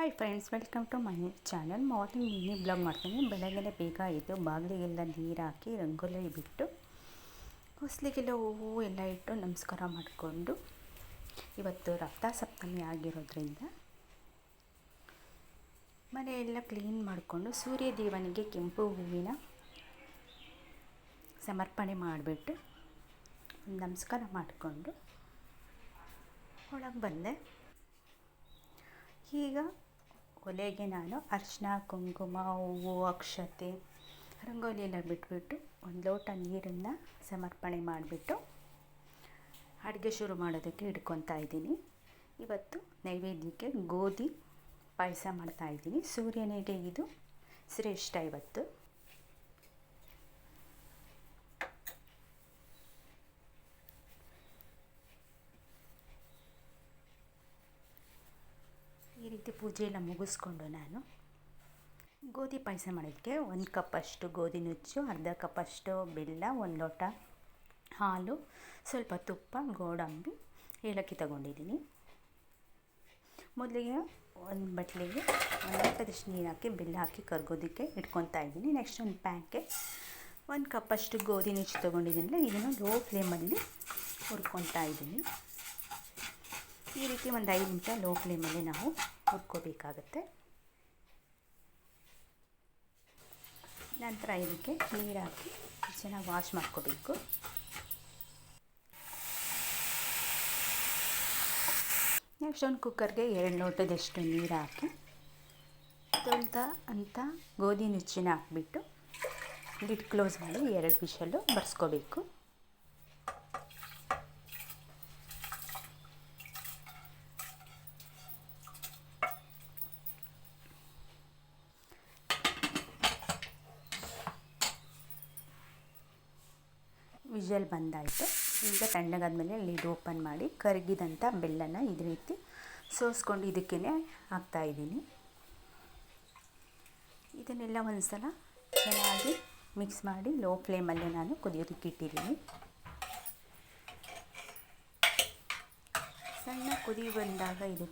Hi friends welcome to my channel morning mini blog ಮಾಡ್ತೀನಿ. ಬೆಳಗ್ಗೆ ಬೇಗ ಇದ್ದು ಬಾಗಿಲಿಗೆಲ್ಲ ನೀರು ಹಾಕಿ ರಂಗೋಲಿ ಬಿಟ್ಟು ಹೊಸ್ಲಿಗೆಲ್ಲ ಹೂವು ಎಲ್ಲ ಇಟ್ಟು ನಮಸ್ಕಾರ ಮಾಡಿಕೊಂಡು ಇವತ್ತು ರಕ್ತಸಪ್ತಮಿ ಆಗಿರೋದ್ರಿಂದ ಮನೆಯೆಲ್ಲ ಕ್ಲೀನ್ ಮಾಡಿಕೊಂಡು ಸೂರ್ಯ ದೇವನಿಗೆ ಕೆಂಪು ಹೂವಿನ ಸಮರ್ಪಣೆ ಮಾಡಿಬಿಟ್ಟು ನಮಸ್ಕಾರ ಮಾಡಿಕೊಂಡು ಒಳಗೆ ಬಂದೆ. ಈಗ ಒಲೆಗೆ ನಾನು ಅರಿಶಿನ ಕುಂಕುಮ, ಹೂವು, ಅಕ್ಷತೆ, ರಂಗೋಲಿ ಎಲ್ಲ ಬಿಟ್ಬಿಟ್ಟು ಒಂದು ಲೋಟ ನೀರನ್ನು ಸಮರ್ಪಣೆ ಮಾಡಿಬಿಟ್ಟು ಅಡುಗೆ ಶುರು ಮಾಡೋದಕ್ಕೆ ಇಟ್ಕೊತಾ ಇದ್ದೀನಿ. ಇವತ್ತು ನೈವೇದ್ಯಕ್ಕೆ ಗೋಧಿ ಪಾಯಸ ಮಾಡ್ತಾಯಿದ್ದೀನಿ ಸೂರ್ಯನಿಗೆ ಇದು ಶ್ರೇಷ್ಠ ಇವತ್ತು. ಈ ರೀತಿ ಪೂಜೆ ಎಲ್ಲ ಮುಗಿಸ್ಕೊಂಡು ನಾನು ಗೋಧಿ ಪಾಯಸ ಮಾಡೋದಕ್ಕೆ ಒಂದು ಕಪ್ಪಷ್ಟು ಗೋಧಿ ನುಚ್ಚು, ಅರ್ಧ ಕಪ್ಪಷ್ಟು ಬೆಲ್ಲ, ಒಂದು ಲೋಟ ಹಾಲು, ಸ್ವಲ್ಪ ತುಪ್ಪ, ಗೋಡಂಬಿ, ಏಲಕ್ಕಿ ತಗೊಂಡಿದ್ದೀನಿ. ಮೊದಲಿಗೆ ಒಂದು ಬಟ್ಲಿಗೆ ಒಂದು ಲೋಟದಷ್ಟು ನೀರು ಹಾಕಿ, ಬೆಲ್ಲ ಹಾಕಿ ಕರ್ಗೋದಕ್ಕೆ ಇಟ್ಕೊತಾ ಇದ್ದೀನಿ. ನೆಕ್ಸ್ಟ್ ಒಂದು ಪ್ಯಾನ್ಗೆ ಒಂದು ಕಪ್ಪಷ್ಟು ಗೋಧಿ ನುಚ್ಚು ತೊಗೊಂಡಿದ್ದೀನಲ್ಲ, ಇದನ್ನು ಲೋ ಫ್ಲೇಮಲ್ಲಿ ಹುರ್ಕೊತಾ ಇದ್ದೀನಿ. ಈ ರೀತಿ ಒಂದು ಐದು ನಿಮಿಷ ಲೋ ಫ್ಲೇಮಲ್ಲಿ ನಾವು ಹುರ್ಕೋಬೇಕಾಗತ್ತೆ. ನಂತರ ಇದಕ್ಕೆ ನೀರು ಹಾಕಿ ಚೆನ್ನಾಗಿ ವಾಶ್ ಮಾಡ್ಕೋಬೇಕು. ನೆಕ್ಸ್ಟ್ ಒಂದು ಕುಕ್ಕರ್ಗೆ ಎರಡು ಲೋಟದಷ್ಟು ನೀರು ಹಾಕಿ ಅಂತ ಗೋಧಿ ನುಚ್ಚಿನ ಹಾಕ್ಬಿಟ್ಟು ಲಿಡ್ ಕ್ಲೋಸ್ ಮಾಡಿ ಎರಡು ವಿಷಲ್ಲು ಬರ್ಸ್ಕೋಬೇಕು. ವಿಷಲ್ ಬಂದಾಯಿತು. ಈಗ ತಣ್ಣಗಾದ್ಮೇಲೆ ಲಿಡ್ ಓಪನ್ ಮಾಡಿ ಕರಗಿದಂಥ ಬೆಲ್ಲನ ಇದೇ ರೀತಿ ಸೋಸ್ಕೊಂಡು ಇದಕ್ಕೇ ಹಾಕ್ತಾಯಿದ್ದೀನಿ ಇದನ್ನೆಲ್ಲ ಒಂದು ಸಲ ಚೆನ್ನಾಗಿ ಮಿಕ್ಸ್ ಮಾಡಿ ಲೋ ಫ್ಲೇಮಲ್ಲೇ ನಾನು ಕುದಿಯೋದಕ್ಕೆ ಇಟ್ಟಿದ್ದೀನಿ. ಸಣ್ಣ ಕುದಿ ಬಂದಾಗ ಇದು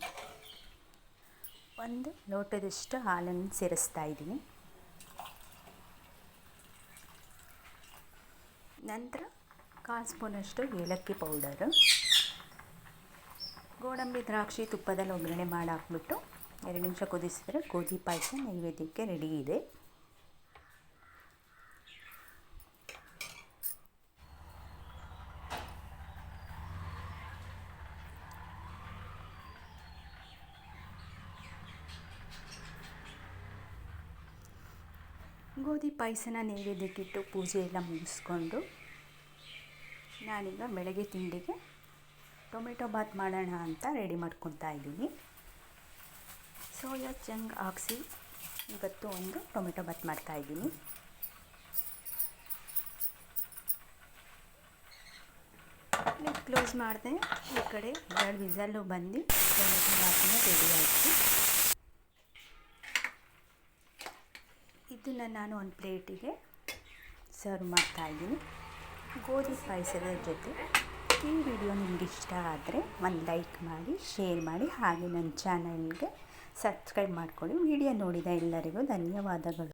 ಒಂದು ಲೋಟದಷ್ಟು ಹಾಲನ್ನು ಸೇರಿಸ್ತಾ ಇದ್ದೀನಿ. ನಂತರ ಕಾಲು ಸ್ಪೂನಷ್ಟು ಏಲಕ್ಕಿ ಪೌಡರು. ಗೋಡಂಬಿ ದ್ರಾಕ್ಷಿ ತುಪ್ಪದಲ್ಲಿ ಒಗ್ಗರಣೆ ಮಾಡಿ ಹಾಕ್ಬಿಟ್ಟು ಎರಡು ನಿಮಿಷ ಕುದಿಸಿದರೆ ಗೋಧಿ ಪಾಯಸ ನೈವೇದ್ಯಕ್ಕೆ ರೆಡಿ ಇದೆ. ಗೋಧಿ ಪಾಯಸನ ನೈವೇದ್ಯಕ್ಕಿಟ್ಟು ಪೂಜೆ ಎಲ್ಲ ಮುಗಿಸ್ಕೊಂಡು ನಾನೀಗ ಬೆಳಗ್ಗೆ ತಿಂಡಿಗೆ ಟೊಮೆಟೊ ಬಾತ್ ಮಾಡೋಣ ಅಂತ ರೆಡಿ ಮಾಡ್ಕೊತಾ ಇದ್ದೀನಿ. ಸೋಯಾ ಚಂಗ್ ಹಾಕ್ಸಿ ಇವತ್ತು ಒಂದು ಟೊಮೆಟೊ ಬಾತ್ ಮಾಡ್ತಾಯಿದ್ದೀನಿ ಕ್ಲೋಸ್ ಮಾಡಿದೆ, ಈ ಕಡೆ ಎರಡು ವಿಸಲ್ಲು ಬಂದು ಟೊಮೆಟೊ ಬಾತನ್ನ ರೆಡಿ ಆಯಿತು. ಇದನ್ನು ನಾನು ಒಂದು ಪ್ಲೇಟಿಗೆ ಸರ್ವ್ ಮಾಡ್ತಾಯಿದ್ದೀನಿ ಗೋಧಿ ಪಾಯಸದ ಜೊತೆ ಈ ವಿಡಿಯೋ ನಿಮಗೆ ಇಷ್ಟ ಆದರೆ ಒಂದು ಲೈಕ್ ಮಾಡಿ, ಶೇರ್ ಮಾಡಿ, ಹಾಗೆ ನನ್ನ ಚಾನಲ್ಗೆ ಸಬ್ಸ್ಕ್ರೈಬ್ ಮಾಡಿಕೊಳ್ಳಿ. ವಿಡಿಯೋ ನೋಡಿದ ಎಲ್ಲರಿಗೂ ಧನ್ಯವಾದಗಳು.